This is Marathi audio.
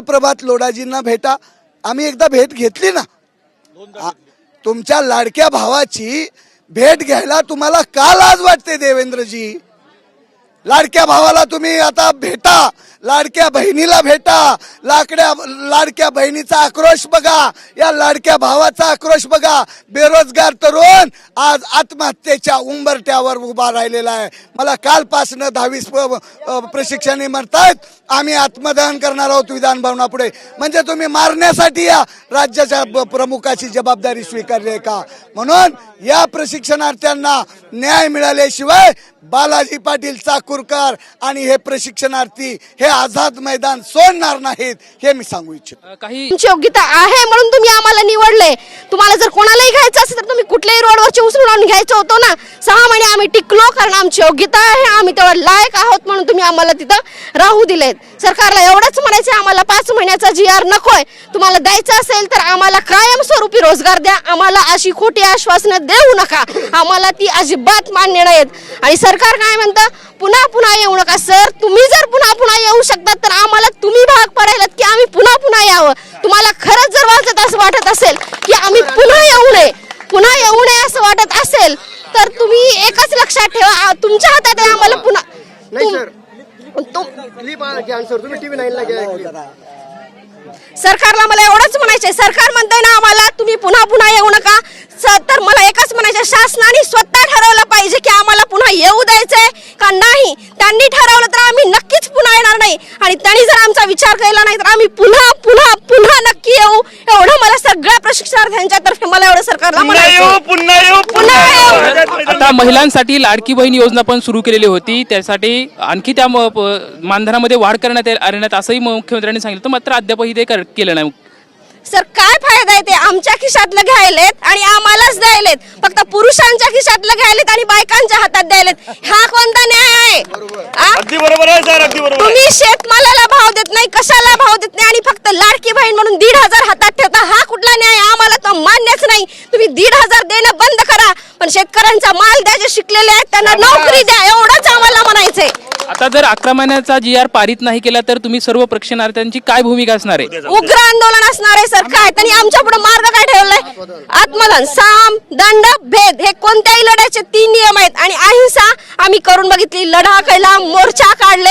प्रभात लोडाजींना भेटा. आम्ही एकदा भेट घेतली ना. आ- तुमच्या लाडक्या भावाची भेट घ्यायला तुम्हाला का लाज वाटते देवेंद्रजी. लाडक्या भावाला तुम्ही आता भेटा लाडक्या बहिणीला भेटा लाकड्या लाडक्या बहिणीचा आक्रोश बघा या लाडक्या भावाचा आक्रोश बघा. बेरोजगार तरुण आज आत्महत्येच्या उंबरट्यावर उभा राहिलेला आहे. मला कालपासनं दहावीस प्रशिक्षणे म्हणतायत आम्ही आत्मदहन करणार आहोत विधानभवनापुढे म्हणजे तुम्ही मारण्यासाठी या राज्याच्या ब- प्रमुखाची जबाबदारी स्वीकारली आहे का? म्हणून या प्रशिक्षणार्थ्यांना न्याय मिळाल्याशिवाय बालाजी पाटील चाकूरकर आणि हे प्रशिक्षणार्थी हे आझाद मैदान सोडणार नाहीत हे मी सांगू इच्छितो. काही तुमची योग्यता आहे म्हणून तुम्ही आम्हाला निवडले. तुम्हाला जर कोणालाही घ्यायचं असेल तर तुम्ही कुठल्याही उचलून आणून घ्यायचं होतं ना. सहा महिने आम्ही टिकलो कारण आमची योग्यता आहे. आम्ही तेवढं लायक आहोत म्हणून तुम्ही आम्हाला तिथं राहू दिलेत. सरकारला एवढंच म्हणायचं आम्हाला पाच महिन्याचा जी आर नकोय तुम्हाला द्यायचं असेल तर आम्हाला कायमस्वरूपी रोजगार द्या. आम्हाला अशी खोटी आश्वासनं देऊ नका. आम्हाला ती अजिबात मान्य नाहीत. आणि सरकार काय म्हणतं? पुन्हा पुन्हा येऊ नका सर. तुम्ही जर पुन्हा पुन्हा येऊ शकतात तर आम्हाला तुम्ही भाग पडायलात की आम्ही पुन्हा पुन्हा यावं. तुम्हाला खरंच जर वाचत असं वाटत असेल की आम्ही पुन्हा येऊ नये. पुन्हा येऊ नये वाटत असेल तर तुम्ही एकच लक्षात ठेवा. तुमच्या हातात आहे आम्हाला पुन्हा नाही तुम- सर तुम- क्लिप घ्या सर तुम्ही टीव्ही नाईनला घ्या clip. सरकारला मला एवढंच म्हणायचंय. सरकार म्हणतंय ना आम्हाला तुम्ही पुन्हा पुन्हा येऊ नका. तर मला एकच म्हणायचं शासनाने स्वतः ठरवलं पाहिजे की आम्हाला पुन्हा येऊ द्यायचंय का नाही? त्यांनी ठरवलं तर आम्ही नक्कीच पुन्हा येणार नाही. आणि त्यांनी जर आमचा विचार केला नाही तर आम्ही पुन्हा पुन्हा पुन्हा नक्की येऊ एवढं मला सगळ्या प्रशिक्षणार्थ्यांच्या तर्फे मला एवढं सरकारला म्हणायचं पुन्हा येऊ पुन्हा येऊ आता महिलांसाठी लाडकी बहीण योजना पण सुरू केलेली होती. त्यासाठी आणखी त्या मानधनामध्ये वाढ करण्यात येणार आणण्यात असंही मुख्यमंत्र्यांनी सांगितलं. मात्र अद्यापही ते कर- केलं नाही. सर काय फायदा आहे ते? आमच्या खिशातलं घ्यायलेत आणि आम्हालाच द्यायलेत. फक्त पुरुषांच्या खिशातलं घ्यायलेत आणि बायकांच्या हातात द्यायलेत. हा कोणता न्याय आहे? आ? अगदी बरोबर आहे सर अगदी बरोबर आहे. तुम्ही शेतमालाला भाव देत नाही कशाला भाव देत नाही? आणि फक्त लाडकी बहीण म्हणून दीड हजार हातात ठेवता हा कुठला न्याय आहे? आम्हाला तो मान्यच नाही. तुम्ही दीड हजार देणं बंद करा. पण शेतकऱ्यांचा माल द्या जे शिकलेले आहेत त्यांना नोकरी द्या. एवढंच आम्हाला म्हणायचंय. आता जर अकरा महिन्याचा जी आर पारित नाही केला तर तुम्ही सर्व प्रशिक्षणार्थ्यांची काय भूमिका असणार आहे? उग्र आंदोलन असणार आहे सर. काय? त्यांनी आमच्या पुढे मार्ग काय ठेवलाय? आत्मदान साम दंड भेद हे कोणत्याही लढ्याचे तीन नियम आहेत. आणि अहिंसा आम्ही करून बघितली लढा केला मोर्चा काढले.